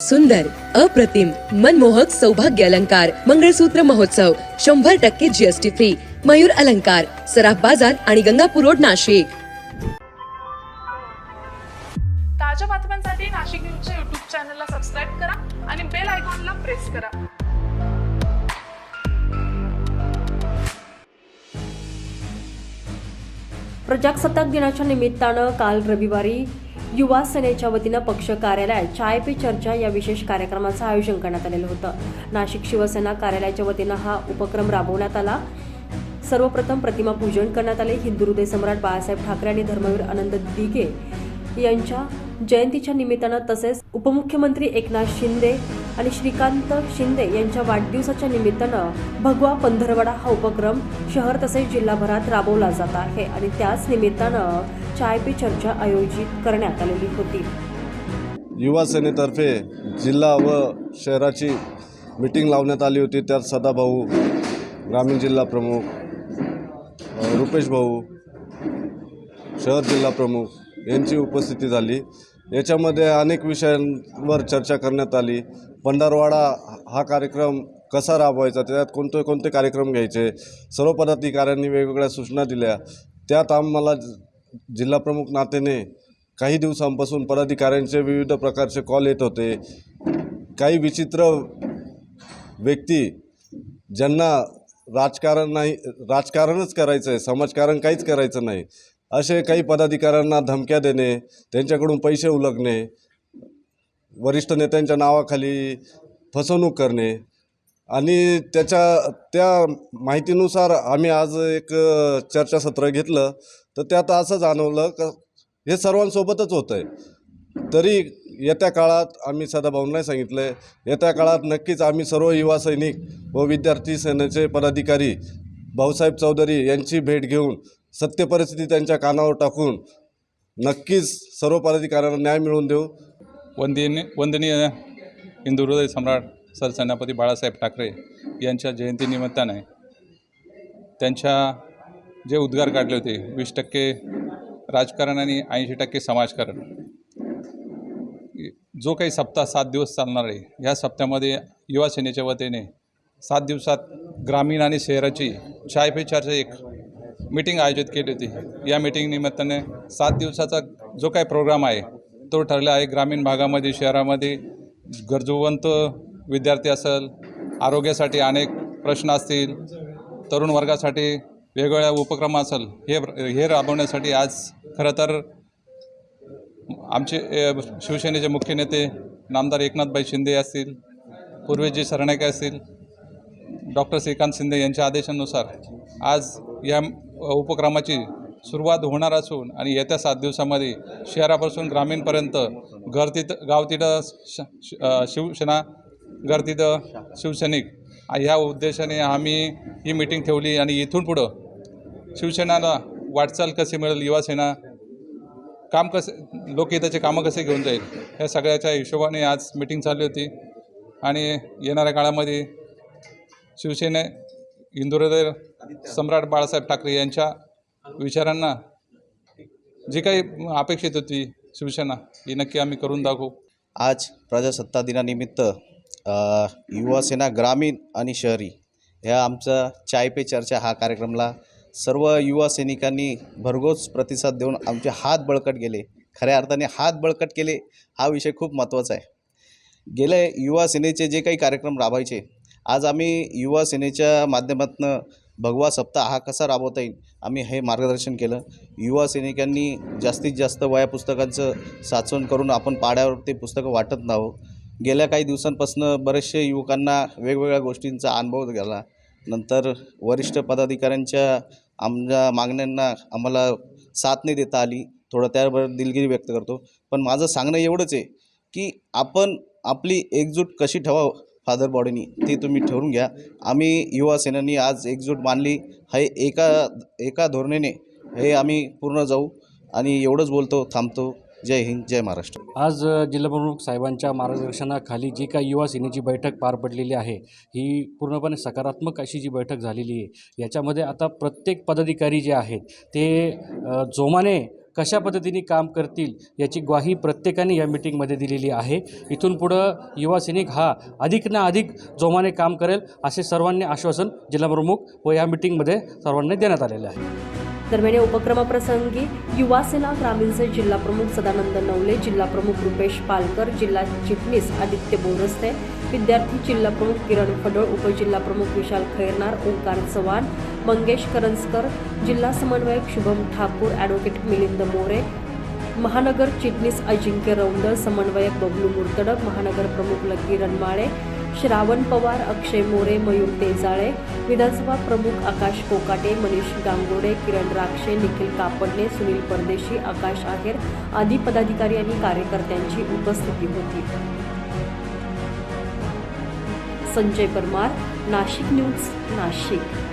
सुंदर अप्रतिम मनमोहक सौभाग्य अलंकार मंगळसूत्र महोत्सव शंभर टक्के जीएसटी फ्री मयूर अलंकार सराफ बाजार आणि गंगापूर रोड नाशिक. ताज्या बातम्यांसाठी नाशिक न्यूजच्या युट्यूब चॅनलला सबस्क्राईब करा आणि बेल आयकॉनला प्रेस करा. प्रजासत्ताक दिनाच्या निमित्तानं काल रविवारी युवा सेनेच्या वतीनं पक्ष कार्यालयात चाय पे चर्चा या विशेष कार्यक्रमाचं आयोजन करण्यात आलेलं होतं. नाशिक शिवसेना कार्यालयाच्या वतीनं हा उपक्रम राबवण्यात आला. सर्वप्रथम प्रतिमा पूजन करण्यात आले. हिंदू हृदय सम्राट बाळासाहेब ठाकरे आणि धर्मवीर आनंद दिघे यांच्या जयंतीच्या निमित्तानं तसेच उपमुख्यमंत्री एकनाथ शिंदे आणि श्रीकांत शिंदे यांच्या वाढदिवसाच्या निमित्तानं भगवा पंधरवडा हा उपक्रम शहर तसेच जिल्हाभरात राबवला जात आहे आणि त्याच निमित्तानं चाय पे चर्चा आयोजित करण्यात आलेली होती. युवा सेनेतर्फे जिल्हा व शहराची मिटिंग लावण्यात आली होती. त्यात सदाभाऊ ग्रामीण जिल्हा प्रमुख रुपेश भाऊ शहर जिल्हा प्रमुख यांची उपस्थिती झाली. याच्यामध्ये अनेक विषयांवर चर्चा करण्यात आली. पंढरवाडा हा कार्यक्रम कसा राबवायचा? त्यात कोणते कोणते कार्यक्रम घ्यायचे? सर्व पदाधिकाऱ्यांनी वेगवेगळ्या सूचना दिल्या. त्यात आम्हाला जिल्हाप्रमुख नातेने काही दिवसांपासून पदाधिकाऱ्यांचे विविध प्रकारचे कॉल येत होते. काही विचित्र व्यक्ती ज्यांना राजकारण नाही राजकारणच करायचं आहे समाजकारण काहीच करायचं नाही असे काही पदाधिकाऱ्यांना धमक्या देणे त्यांच्याकडून पैसे उलगणे वरिष्ठ नेत्यांच्या नावाखाली फसवणूक करणे आणि त्याच्या त्या माहितीनुसार आम्ही आज एक चर्चासत्र घेतलं. तर त्यात असं जाणवलं का हे सर्वांसोबतच होतं आहे तरी येत्या काळात आम्ही सदाभाऊंना सांगितलं. आहे येत्या काळात नक्कीच आम्ही सर्व युवा सैनिक व विद्यार्थी सेनेचे पदाधिकारी भाऊसाहेब चौधरी यांची भेट घेऊन सत्य परिस्थिती त्यांच्या कानावर टाकून नक्कीच सर्व पदाधिकाऱ्यांना न्याय मिळवून देऊ. वंदनीय वंदनीय हिंदू हृदय सम्राट सरसेनापती बाळासाहेब ठाकरे यांच्या जयंतीनिमित्ताने त्यांच्या जे उद्गार काढले होते वीस टक्के राजकारण आणि ऐंशी टक्के समाजकारण. जो काही सप्ताह सात दिवस चालणार आहे ह्या सप्त्यामध्ये युवा सेनेच्या वतीने सात दिवसात ग्रामीण आणि शहराची चाय पे चर्चा एक मीटिंग आयोजित केली होती. या मीटिंग निमित्ताने सात दिवसाचा जो काही प्रोग्राम आहे तो ठरला आहे. ग्रामीण भागामध्ये शहरामध्ये गरजूवंत विद्यार्थी असेल आरोग्यासाठी अनेक प्रश्न असतील तरुण वर्गासाठी वेगवेगळ्या उपक्रम असेल हे हे राबवण्यासाठी आज खरं तर आमचे शिवसेनेचे मुख्य नेते नामदार एकनाथभाई शिंदे असतील पूर्वेजी सरनाईक असतील डॉक्टर श्रीकांत शिंदे यांच्या आदेशानुसार आज या उपक्रमाची सुरुवात होणार असून आणि येत्या सात दिवसामध्ये शहरापासून ग्रामीणपर्यंत घर तिथं गाव तिथं श श- शिवसेना घर तिथं शिवसैनिक ह्या उद्देशाने आम्ही ही मीटिंग ठेवली आणि इथून पुढं शिवसेनाला वाटचाल कशी मिळेल युवासेना काम कसे लोकहिताचे कामं कसे घेऊन जाईल ह्या सगळ्याच्या हिशोबाने आज मीटिंग चालली होती. आणि येणाऱ्या काळामध्ये शिवसेने हिंदू सम्राट बाळासाहेब ठाकरे यांच्या विचारांना जी काही अपेक्षित होती शिवसेना ही नक्की आम्ही करून दाखवू. आज प्रजासत्ता दिनानिमित्त युवासेना ग्रामीण आणि शहरी ह्या आमचा चाय पे चर्चा हा कार्यक्रमला सर्व युवा सैनिकांनी भरघोस प्रतिसाद देऊन आमचे हात बळकट गेले खऱ्या अर्थाने हात बळकट केले हा विषय खूप महत्त्वाचा आहे. गेले युवा सेनेचे जे काही कार्यक्रम राबायचे आज आम्ही युवा सेनेच्या माध्यमातून भगवा सप्ताह हा कसा राबवता येईल आम्ही हे मार्गदर्शन केलं. युवा सैनिकांनी जास्तीत जास्त वया पुस्तकांचं साचवण करून आपण पाड्यावर ते पुस्तकं वाटत नाहो गेल्या काही दिवसांपासून बरेचसे युवकांना वेगवेगळ्या गोष्टींचा अनुभव झाला. नंतर वरिष्ठ पदाधिकाऱ्यांच्या आमच्या मागण्यांना आम्हाला साथ नाही देता आली. थोडं त्यावर दिलगिरी व्यक्त करतो. पण माझं सांगणं एवढंच आहे की आपण आपली एकजूट कशी ठेवावं फादर बॉडीनी ती तुम्ही ठेवून घ्या. आम्ही युवा आज एकजूट मानली. हे एका एका धोरणेने हे आम्ही पूर्ण जाऊ आणि एवढंच बोलतो थांबतो. जय हिंद जय महाराष्ट्र. आज जिल्हाप्रमुख साहेबांच्या मार्गदर्शनाखाली जी काही युवा सेनेची बैठक पार पडलेली आहे ही पूर्णपणे सकारात्मक अशी जी बैठक झालेली आहे याच्यामध्ये आता प्रत्येक पदाधिकारी जे आहेत ते जोमाने कशा पद्धतीने काम करतील याची ग्वाही प्रत्येकाने या मिटिंगमध्ये दिलेली आहे. इथून पुढं युवा सैनिक हा अधिक ना अधिक जोमाने काम करेल असे सर्वांनी आश्वासन जिल्हाप्रमुख व या मिटिंगमध्ये सर्वांनी देण्यात आलेले आहे. दरम्यान या उपक्रमाप्रसंगी युवा सेना ग्रामीणचे जिल्हा प्रमुख सदानंद नवले जिल्हा प्रमुख रुपेश पालकर जिल्हा चिटणीस आदित्य बोरस्ते विद्यार्थी जिल्हा प्रमुख किरण फडोळ उपजिल्हा प्रमुख विशाल खैरनार ओंकार चव्हाण मंगेश करंजकर जिल्हा समन्वयक शुभम ठाकूर ॲडव्होकेट मिलिंद मोरे महानगर चिटणीस अजिंक्य रौंदळ समन्वयक बबलू मुर्तडक महानगर प्रमुख लकी रनमाळे श्रावण पवार अक्षय मोरे मयूर तेजाळे विधानसभा प्रमुख आकाश कोकाटे मनीष गांगोडे किरण राक्षे निखिल कापडणे सुनील परदेशी आकाश आहेर आदी पदाधिकारी आणि कार्यकर्त्यांची उपस्थिती होती. संजय परमार नाशिक न्यूज नाशिक.